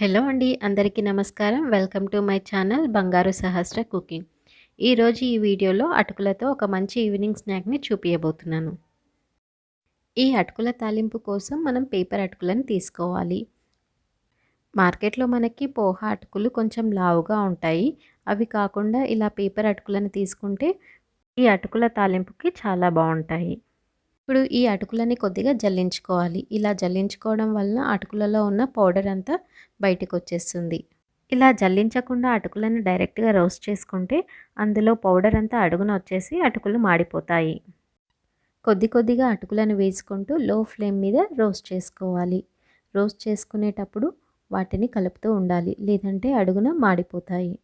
Hello అండి అందరికీ నమస్కారం. వెల్కమ్ టు మై ఛానల్ బంగారు సహస్ర కుకింగ్. ఈరోజు ఈ వీడియోలో అటుకులతో ఒక మంచి ఈవినింగ్ స్నాక్ని చూపించబోతున్నాను ఈ అటుకుల తాలింపు కోసం మనం పేపర్ అటుకులను తీసుకోవాలి. మార్కెట్లో మనకి పోహ అటుకులు కొంచెం లావుగా ఉంటాయి. అవి కాకుండా ఇలా పేపర్ అటుకులను తీసుకుంటే ఈ అటుకుల తాలింపుకి చాలా బాగుంటాయి. ఇప్పుడు ఈ అటుకులని కొద్దిగా జల్లించుకోవాలి. ఇలా జల్లించుకోవడం వల్ల అటుకులలో ఉన్న పౌడర్ అంతా బయటకు వచ్చేస్తుంది. ఇలా జల్లించకుండా అటుకులను డైరెక్ట్గా రోస్ట్ చేసుకుంటే అందులో పౌడర్ అంతా అడుగున వచ్చేసి అటుకులు మాడిపోతాయి. కొద్ది కొద్దిగా అటుకులను వేసుకుంటూ లో ఫ్లేమ్ మీద రోస్ట్ చేసుకోవాలి. రోస్ట్ చేసుకునేటప్పుడు వాటిని కలుపుతూ ఉండాలి. లేదంటే అడుగున మాడిపోతాయి.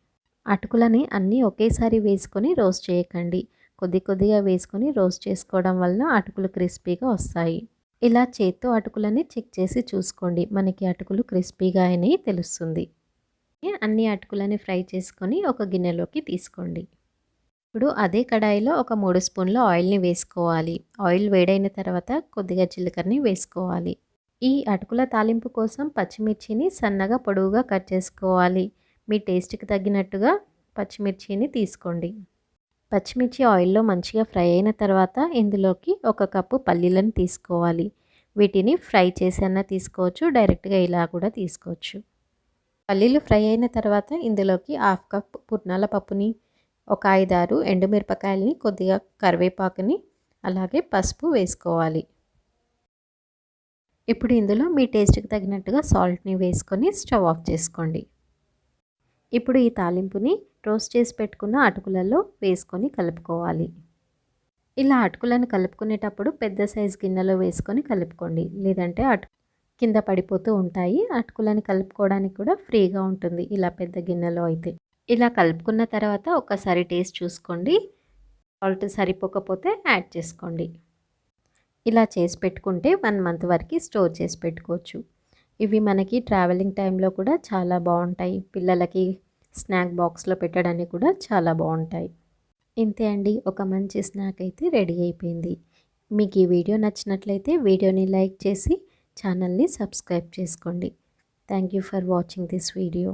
అటుకులని అన్నీ ఒకేసారి వేసుకొని రోస్ట్ చేయకండి. కొద్ది కొద్దిగా వేసుకొని రోస్ట్ చేసుకోవడం వల్ల అటుకులు క్రిస్పీగా వస్తాయి. ఇలా చేత్తో అటుకులని చెక్ చేసి చూసుకోండి. మనకి అటుకులు క్రిస్పీగా అయినాయి తెలుస్తుంది. అన్ని అటుకులని ఫ్రై చేసుకొని ఒక గిన్నెలోకి తీసుకోండి. ఇప్పుడు అదే కడాయిలో ఒక మూడు స్పూన్ల ఆయిల్ని వేసుకోవాలి. ఆయిల్ వేడైన తర్వాత కొద్దిగా జీలకర్రని వేసుకోవాలి. ఈ అటుకుల తాలింపు కోసం పచ్చిమిర్చిని సన్నగా పొడవుగా కట్ చేసుకోవాలి. మీ టేస్ట్కి తగ్గినట్టుగా పచ్చిమిర్చిని తీసుకోండి. పచ్చిమిర్చి ఆయిల్లో మంచిగా ఫ్రై అయిన తర్వాత ఇందులోకి ఒక కప్పు పల్లీలను తీసుకోవాలి. వీటిని ఫ్రై చేసన్నా తీసుకోవచ్చు డైరెక్ట్గా ఇలా కూడా తీసుకోవచ్చు. పల్లీలు ఫ్రై అయిన తర్వాత ఇందులోకి హాఫ్ కప్ పుట్నాల పప్పుని ఒక ఐదారు ఎండుమిరపకాయలని కొద్దిగా కరివేపాకుని అలాగే పసుపు వేసుకోవాలి. ఇప్పుడు ఇందులో మీ టేస్ట్కి తగినట్టుగా సాల్ట్ని వేసుకొని స్టవ్ ఆఫ్ చేసుకోండి. ఇప్పుడు ఈ తాలింపుని రోస్ట్ చేసి పెట్టుకున్న అటుకులలో వేసుకొని కలుపుకోవాలి. ఇలా అటుకులను కలుపుకునేటప్పుడు పెద్ద సైజు గిన్నెలో వేసుకొని కలుపుకోండి. లేదంటే అటు కింద పడిపోతూ ఉంటాయి. అటుకులను కలుపుకోవడానికి కూడా ఫ్రీగా ఉంటుంది ఇలా పెద్ద గిన్నెలో అయితే. ఇలా కలుపుకున్న తర్వాత ఒకసారి టేస్ట్ చూసుకోండి. సాల్ట్ సరిపోకపోతే యాడ్ చేసుకోండి. ఇలా చేసి పెట్టుకుంటే వన్ మంత్ వరకు స్టోర్ చేసి పెట్టుకోవచ్చు. ఇవి మనకి ట్రావెలింగ్ టైంలో కూడా చాలా బాగుంటాయి. పిల్లలకి స్నాక్ బాక్స్లో పెట్టడానికి కూడా చాలా బాగుంటాయి. ఇంతే అండి. ఒక మంచి స్నాక్ అయితే రెడీ అయిపోయింది. మీకు ఈ వీడియో నచ్చినట్లయితే వీడియోని లైక్ చేసి ఛానల్ని సబ్స్క్రైబ్ చేసుకోండి. Thank you for watching this video.